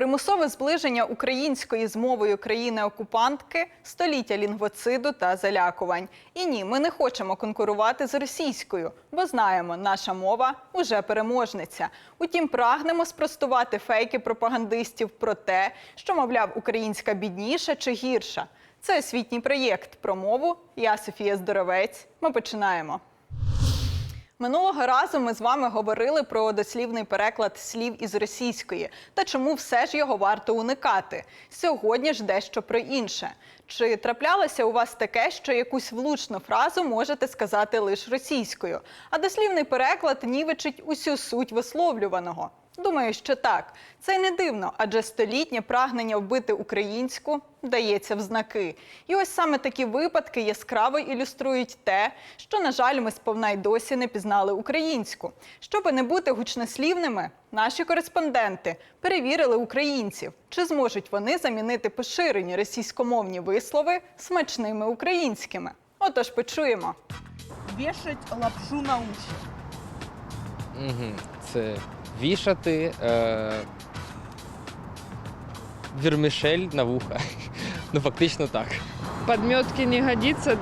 примусове зближення української з мовою країни-окупантки, століття лінгвоциду та залякувань. І ні, ми не хочемо конкурувати з російською, бо знаємо, наша мова уже переможниця. Утім, прагнемо спростувати фейки пропагандистів про те, що, мовляв, українська бідніша чи гірша. Це освітній проєкт про мову. Я Софія Здоровець. Ми починаємо. Минулого разу ми з вами говорили про дослівний переклад слів із російської та чому все ж його варто уникати. Сьогодні ж дещо про інше. Чи траплялося у вас таке, що якусь влучну фразу можете сказати лише російською, а дослівний переклад нівечить усю суть висловлюваного? Думаю, що так. Це й не дивно, адже столітнє прагнення вбити українську дається в знаки. І ось саме такі випадки яскраво ілюструють те, що, на жаль, ми сповна й досі не пізнали українську. Щоби не бути гучнослівними, наші кореспонденти перевірили українців, чи зможуть вони замінити поширені російськомовні вислови смачними українськими. Отож, почуємо. Вешать лапшу на уши. Угу. Це вішати е... вірмішель на вуха. ну, фактично так. Подметки не годиться.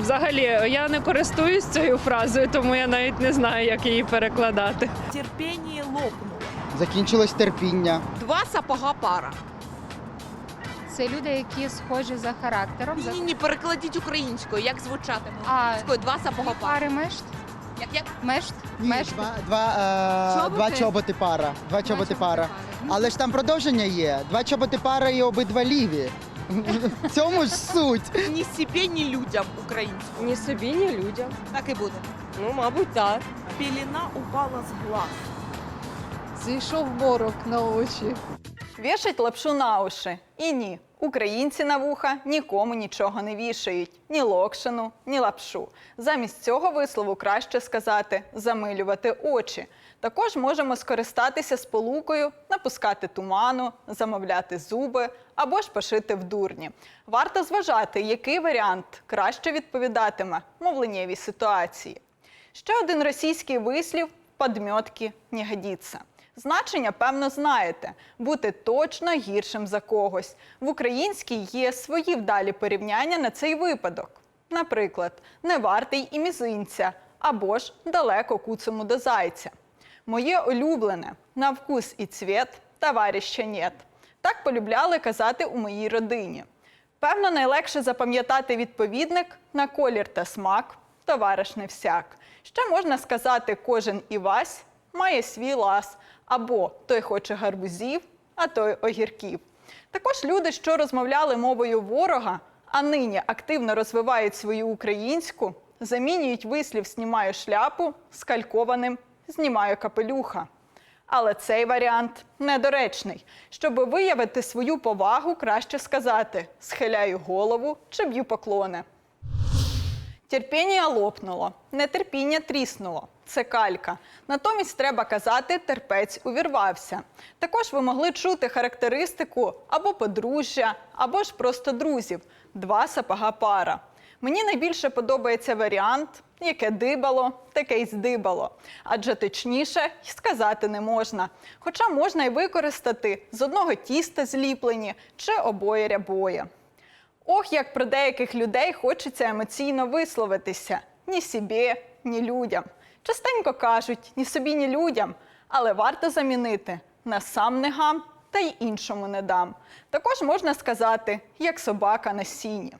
Взагалі, я не користуюсь цією фразою, тому я навіть не знаю, як її перекладати. Терпение лопнуло. Закінчилось терпіння. Два сапога пара. Це люди, які схожі за характером. Ні, ні, перекладіть українською, як звучатиме А. Два сапога пара. пари мешт. Як як? Мешт. Ні, мешт. два, два, е, Чоботи? два чоботи пара. Два чоботи пара. Але ж там продовження є. Два чоботи пара і обидва ліві. В цьому ж суть. Ні себе, ні людям українською. Ні собі, ні людям. Так і буде. Ну, мабуть, так. Пелена упала з глаз. Зійшов морок на очі. Вішать лапшу на уші. І ні, українці на вуха нікому нічого не вішають. Ні локшину, ні лапшу. Замість цього вислову краще сказати замилювати очі. Також можемо скористатися сполукою, напускати туману, замовляти зуби або ж пошити в дурні. Варто зважати, який варіант краще відповідатиме мовленнєвій ситуації. Ще один російський вислів подмьотки не годиться. Значення, певно, знаєте бути точно гіршим за когось. В українській є свої вдалі порівняння на цей випадок. Наприклад, не вартий і мізинця або ж далеко куцому до зайця. Моє улюблене на вкус і цвіт, товаріща нет. Так полюбляли казати у моїй родині. Певно, найлегше запам'ятати відповідник на колір та смак, товариш не всяк. Ще можна сказати, кожен івась має свій лас, або той хоче гарбузів, а той огірків. Також люди, що розмовляли мовою ворога, а нині активно розвивають свою українську, замінюють вислів «знімаю шляпу з калькованим знімаю капелюха. Але цей варіант недоречний. Щоб виявити свою повагу, краще сказати схиляю голову чи б'ю поклони. Терпіння лопнуло, нетерпіння тріснуло. Це калька. Натомість треба казати, терпець увірвався. Також ви могли чути характеристику або подружжя, або ж просто друзів два сапога пара. Мені найбільше подобається варіант, яке дибало, таке й здибало. Адже точніше й сказати не можна. Хоча можна й використати з одного тіста зліплені чи обоє рябоє. Ох, як про деяких людей хочеться емоційно висловитися ні собі, ні людям. Частенько кажуть ні собі, ні людям, але варто замінити на сам не гам та й іншому не дам. Також можна сказати, як собака на сіні.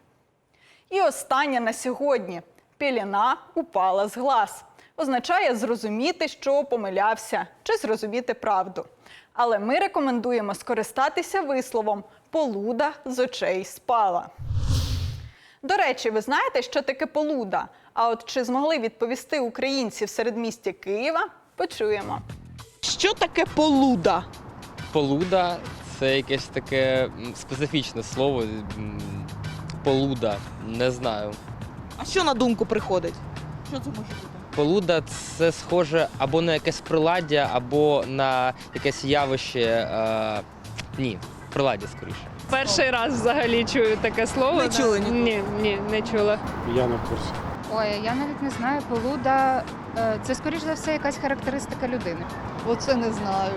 І останнє на сьогодні піліна упала з глаз. Означає зрозуміти, що помилявся, чи зрозуміти правду. Але ми рекомендуємо скористатися висловом полуда з очей спала. До речі, ви знаєте, що таке полуда? А от чи змогли відповісти українці в середмісті Києва? Почуємо. Що таке полуда? Полуда це якесь таке специфічне слово. Полуда, не знаю. А що на думку приходить? Що це може бути? Полуда це схоже або на якесь приладдя, або на якесь явище. Е... Ні, приладдя скоріше. Перший раз взагалі чую таке слово. Не чули ніколи? Ні, ні, не чула. Я на курсі. Ой, я навіть не знаю. Полуда е, це скоріш за все якась характеристика людини. Оце не знаю.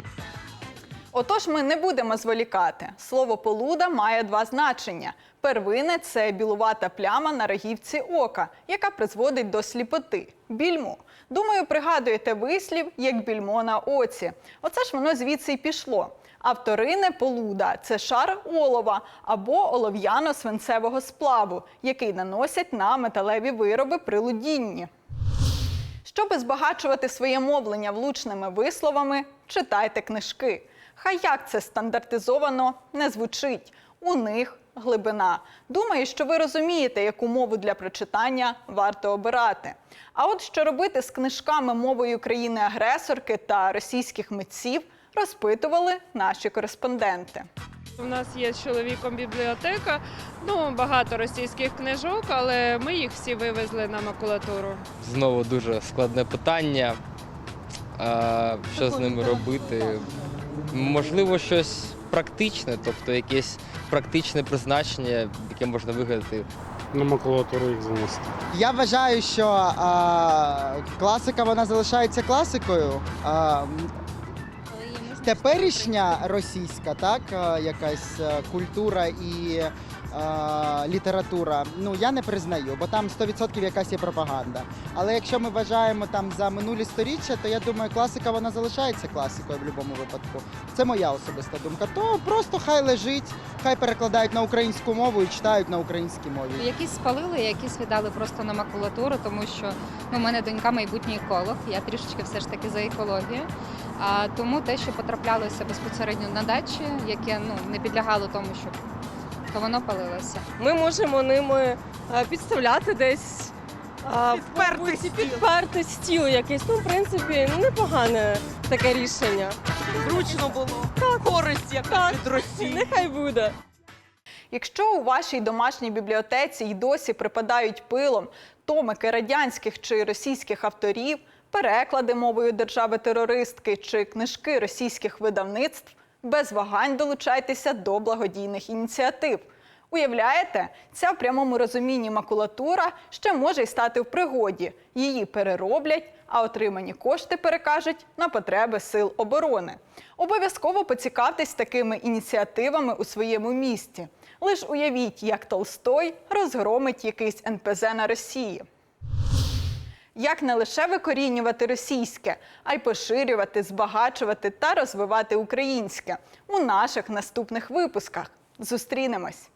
Отож, ми не будемо зволікати. Слово полуда має два значення. Первине це білувата пляма на рогівці ока, яка призводить до сліпоти. Більмо. Думаю, пригадуєте вислів як більмо на оці. Оце ж воно звідси й пішло. А вторине полуда це шар олова або олов'яно-свинцевого сплаву, який наносять на металеві вироби при лудінні. Щоби збагачувати своє мовлення влучними висловами, читайте книжки. Хай як це стандартизовано не звучить. У них глибина. Думаю, що ви розумієте, яку мову для прочитання варто обирати. А от що робити з книжками мовою країни-агресорки та російських митців, розпитували наші кореспонденти. У нас є з чоловіком бібліотека, ну багато російських книжок, але ми їх всі вивезли на макулатуру. Знову дуже складне питання. А, що з ними робити? Можливо, щось практичне, тобто якесь практичне призначення, яке можна вигадати На макулатуру їх занести. Я вважаю, що а, класика вона залишається класикою. А, теперішня російська, так, якась культура і література, ну я не признаю, бо там 100% якась є пропаганда. Але якщо ми вважаємо там за минулі сторіччя, то я думаю, класика вона залишається класикою в будь-якому випадку. Це моя особиста думка. То просто хай лежить, хай перекладають на українську мову і читають на українській мові. Якісь спалили, якісь віддали просто на макулатуру, тому що ну, у мене донька майбутній еколог, я трішечки все ж таки за екологію. А тому те, що потраплялося безпосередньо на дачі, яке ну не підлягало тому, щоб то воно палилося. Ми можемо ними е, підставляти десь. а, Підперти стіл. підперти стіл якийсь. Ну, в принципі, ну, непогане таке рішення. Зручно було. Так. Користь яка від Росії. Нехай буде. Якщо у вашій домашній бібліотеці й досі припадають пилом томики радянських чи російських авторів, переклади мовою держави-терористки чи книжки російських видавництв, без вагань долучайтеся до благодійних ініціатив. Уявляєте, ця в прямому розумінні макулатура ще може й стати в пригоді. Її перероблять, а отримані кошти перекажуть на потреби сил оборони. Обов'язково поцікавтесь такими ініціативами у своєму місті. Лиш уявіть, як Толстой розгромить якийсь НПЗ на Росії. Як не лише викорінювати російське, а й поширювати, збагачувати та розвивати українське у наших наступних випусках. Зустрінемось!